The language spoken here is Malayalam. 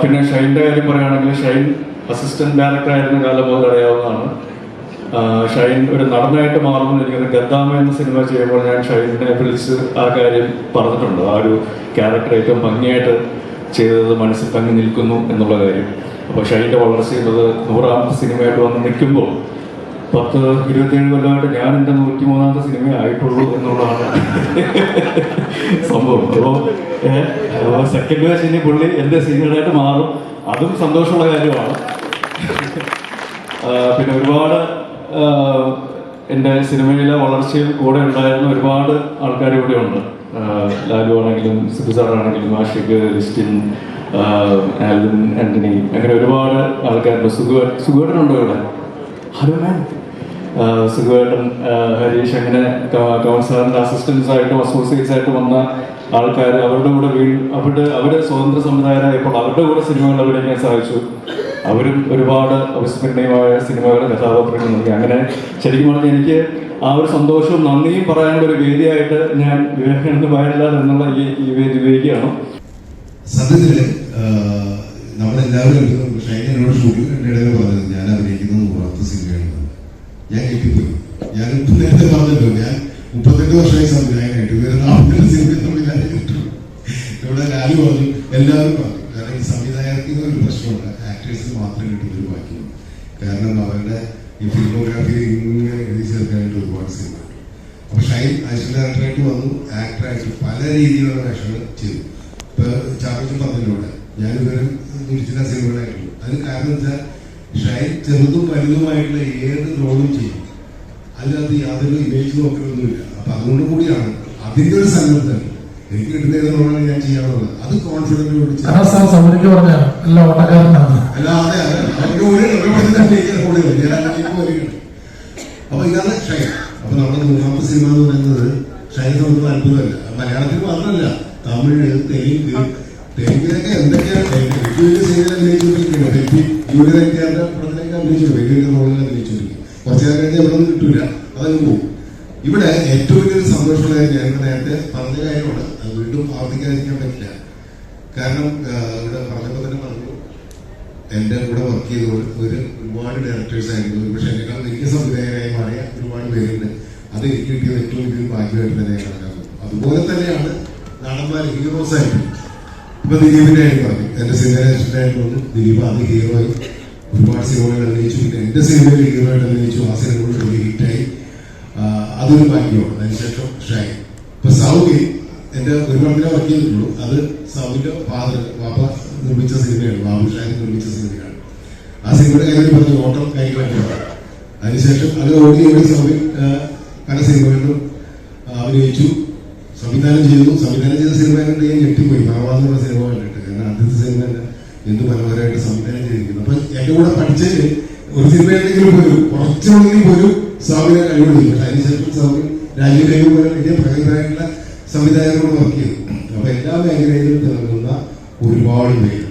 പിന്നെ ഷൈന്റെ കാര്യം പറയുകയാണെങ്കിൽ ഷൈൻ അസിസ്റ്റന്റ് ഡയറക്ടർ ആയിരുന്ന കാലം മുതൽ അറിയാവുന്നതാണ്. ഷൈൻ ഒരു നടനായിട്ട് മാറുമെന്ന് എനിക്കൊരു ഗദ്ദാമ എന്ന സിനിമ ചെയ്യുമ്പോൾ ഞാൻ ഷൈനെ വിളിച്ച് ആ കാര്യം പറഞ്ഞിട്ടുണ്ട്. ആ ഒരു ക്യാരക്ടർ ഏറ്റവും ഭംഗിയായിട്ട് ചെയ്തത് മനസ്സിൽ തങ്ങി നിൽക്കുന്നു എന്നുള്ള കാര്യം. അപ്പോൾ ഷൈന്റെ വളർച്ച ചെയ്യുന്നത് നൂറാം സിനിമയായിട്ട് വന്ന് നിൽക്കുമ്പോൾ പത്ത് ഇരുപത്തിയേഴ് കൊല്ലമായിട്ട് ഞാൻ എന്റെ നൂറ്റി മൂന്നാമത്തെ സിനിമ ആയിട്ടുള്ളൂ എന്നുള്ളതാണ് സംഭവം. അപ്പോൾ സെക്കൻഡ് വേസ് ഇനി പുള്ളി എന്റെ സീനിയറായിട്ട് മാറും. അതും സന്തോഷമുള്ള കാര്യമാണ്. പിന്നെ ഒരുപാട് എന്റെ സിനിമയിലെ വളർച്ചയിൽ കൂടെ ഉണ്ടായിരുന്ന ഒരുപാട് ആൾക്കാർ ഇവിടെ ഉണ്ട്. ലാലു ആണെങ്കിലും സിബു സാറാണെങ്കിലും ലിസ്റ്റിൻ ആൽവിൻ ആന്റണി അങ്ങനെ ഒരുപാട് ആൾക്കാരുണ്ട്. സുഖ സുഖേട്ടനുണ്ടോ ഇവിടെ? Hello ma'am. ആ, ഹരീഷ് അങ്ങനെ കൗൺസിലറിന്റെ അസിസ്റ്റൻസ് ആയിട്ടും അസോസിയേറ്റ്സ് ആയിട്ട് വന്ന ആൾക്കാർ അവരുടെ കൂടെ വീ അവരുടെ അവർ സ്വതന്ത്ര സംവിധായകരായപ്പോൾ അവരുടെ കൂടെ സിനിമകൾ അഭിനയിക്കാൻ സാധിച്ചു അവരും ഒരുപാട് അവിസ്മരണീയമായ സിനിമകളുടെ കഥാപാത്രങ്ങൾ നൽകി. അങ്ങനെ ശരിക്കും പറഞ്ഞാൽ എനിക്ക് ആ ഒരു സന്തോഷവും നന്ദിയും പറയാനുള്ള ഒരു വേദിയായിട്ട് ഞാൻ വിവേകാനന്ദ വയലാർ എന്നുള്ള ഈ ഈ വേദി ഉപയോഗിക്കുകയാണ്. സത്യത്തിൽ നമ്മളെല്ലാവരും ഷൈനോട് ഷൂട്ടിംഗ് പറഞ്ഞത് ഞാൻ അഭിനയിക്കുന്നത് നൂറാമത്തെ സിനിമയാണ് ഞാൻ കേട്ടിപ്പോയി ഞാൻ ഇപ്പം നേരത്തെ പറഞ്ഞല്ലോ ഞാൻ മുപ്പത്തെട്ട് വർഷമായി സംവിധായകനായിട്ട്. ഇതുവരെ നാൽപ്പത്തെട്ട് സിനിമയിൽ സംവിധായകനായിട്ടുള്ളൂ ഇവിടെ ലാലു പറഞ്ഞു എല്ലാവരും പറഞ്ഞു. കാരണം ഈ സംവിധായകർക്ക് ഒരു പ്രശ്നമുണ്ട്. ആക്ടേഴ്സിന് മാത്രം കിട്ടുന്ന ഒരു ബാക്കിയാണ് കാരണം അവരുടെ ഈ ഫിലിമോഗ്രാഫി ഇങ്ങനെ എഴുതി ചേർക്കാനായിട്ട് ഒരുപാട് സിനിമ അപ്പൊ ഷൈൻ അസിസ്റ്റന്റ് ഡയറക്ടറായിട്ട് വന്നു. ആക്ടറായിട്ട് പല രീതിയിലുള്ള വേഷങ്ങൾ ചെയ്തു. ഇപ്പൊ ചാർജും പറഞ്ഞിലൂടെ ഞാനിതുവരെ ദുരിച്ചിട്ട സിനിമകളായിട്ടുള്ളൂ അതിന് കാരണം വെച്ചാൽ ഷൈൻ ചെറുതും വലുതുമായിട്ടുള്ള ഏത് റോളും ചെയ്യും അതിനകത്ത് യാതൊരു ഇമേജ് നോക്കലൊന്നുമില്ല അപ്പൊ അതുകൊണ്ട് കൂടിയാണ്. അതിന്റെ ഒരു സന്നദ്ധം എനിക്ക് കിട്ടുന്നതാണ് ഞാൻ ചെയ്യാറുള്ളത് അത് ഓട്ടക്കാരനാണ്. അല്ലാതെ വരികയാണ് അപ്പൊ ഇതാണ് ഷൈൻ. അപ്പൊ നമ്മുടെ മൂന്നാമത്തെ സിനിമ എന്ന് പറയുന്നത് ഷൈൻ സംബന്ധിച്ച അത്ഭുതമല്ല. മലയാളത്തിൽ മാത്രമല്ല തമിഴ് തെലുങ്ക് തെലുങ്കിലൊക്കെ എന്തൊക്കെയാണ് തെലുങ്ക് സിനിമയിൽ അഭിനയിച്ചുകൊണ്ടിരിക്കുന്നത് തെലുങ്ക് എന്റിആറിന്റെ പടത്തിലൊക്കെ അഭിനയിച്ചു. വലിയ റോളിൽ അഭിനയിച്ചുകൊണ്ടിരിക്കും കുറച്ചു നേരം കഴിഞ്ഞാൽ ഇവിടെ കിട്ടൂല. അതങ്ങ് പോകും ഇവിടെ ഏറ്റവും വലിയൊരു സന്തോഷമുള്ള കാര്യം ഞാൻ നേരത്തെ പറഞ്ഞ കാര്യമാണ്. അത് വീണ്ടും ആവർത്തിക്കാതിരിക്കാൻ പറ്റില്ല കാരണം ഇവിടെ പറഞ്ഞപ്പോൾ തന്നെ പറഞ്ഞു എന്റെ കൂടെ വർക്ക് ചെയ്ത ഒരു ഒരു ഒരുപാട് ഡയറക്ടേഴ്സ് ആയിരുന്നു. പക്ഷെ എന്നെക്കാൾ വലിയ സംവിധായകരായി മാറിയ ഒരുപാട് പേരുണ്ട്. അത് എനിക്ക് കിട്ടിയത് ഏറ്റവും വലിയൊരു ഭാഗ്യമായിട്ട് തന്നെ ഞാൻ കണക്കാക്കുന്നു. അതുപോലെ തന്നെയാണ് നടന്മാർ ഹീറോസ് ആയിട്ട്. ഇപ്പൊ ദിലീപിന്റെ ആയിട്ട് പറഞ്ഞു. എന്റെ വന്നു. ദിലീപ് അത് ഹീറോയി ഒരുപാട് സിനിമകൾ അഭിനയിച്ചു പിന്നെ എന്റെ സിനിമയിൽ ഹീറോ ആയിട്ട് അഭിനയിച്ചു ആ സിനിമകൾ ഒരു ഹിറ്റായി അതൊരു ഭാഗ്യമാണ് അതിനുശേഷം ഷായി ഇപ്പൊ സൗദി എന്റെ ഒരു പടത്തിലെ വർക്ക് ചെയ്തിട്ടുള്ളൂ അത് സൗദിന്റെ ഫാദർ വാപ്പ നിർമ്മിച്ച സിനിമയാണ് ബാബു ഷായ് നിർമ്മിച്ച സിനിമയാണ് ആ സിനിമയുടെ കാര്യം പറഞ്ഞു ഓട്ടം കൈകളാണ് അതിനുശേഷം അത് ഓടി ഓടി സൗദി പല സിനിമകളിലും അഭിനയിച്ചു സംവിധാനം ചെയ്തു സംവിധാനം ചെയ്ത സിനിമ ഞാൻ ഞെട്ടിപ്പോയി എന്നുള്ള സിനിമ കണ്ടിട്ട് കാരണം ആദ്യത്തെ സിനിമ എന്ത് മനോഹരമായിട്ട് സംവിധാനം ചെയ്തിരിക്കുന്നു. അപ്പൊ എന്റെ കൂടെ പഠിച്ചത് ഒരു സിനിമയുണ്ടെങ്കിലും പോലും കുറച്ചുണ്ടെങ്കിൽ പോലും സ്വാമിനെ കഴിവുണ്ട് അതിനുശേഷം സ്വാമി രാജ്യം പോലെ വലിയ പ്രഗത്ഭരായിട്ടുള്ള സംവിധായകരോട് വർക്ക് ചെയ്തു. അപ്പൊ എല്ലാ മേഖലയിലും തിളങ്ങുന്ന ഒരുപാട് പേര്.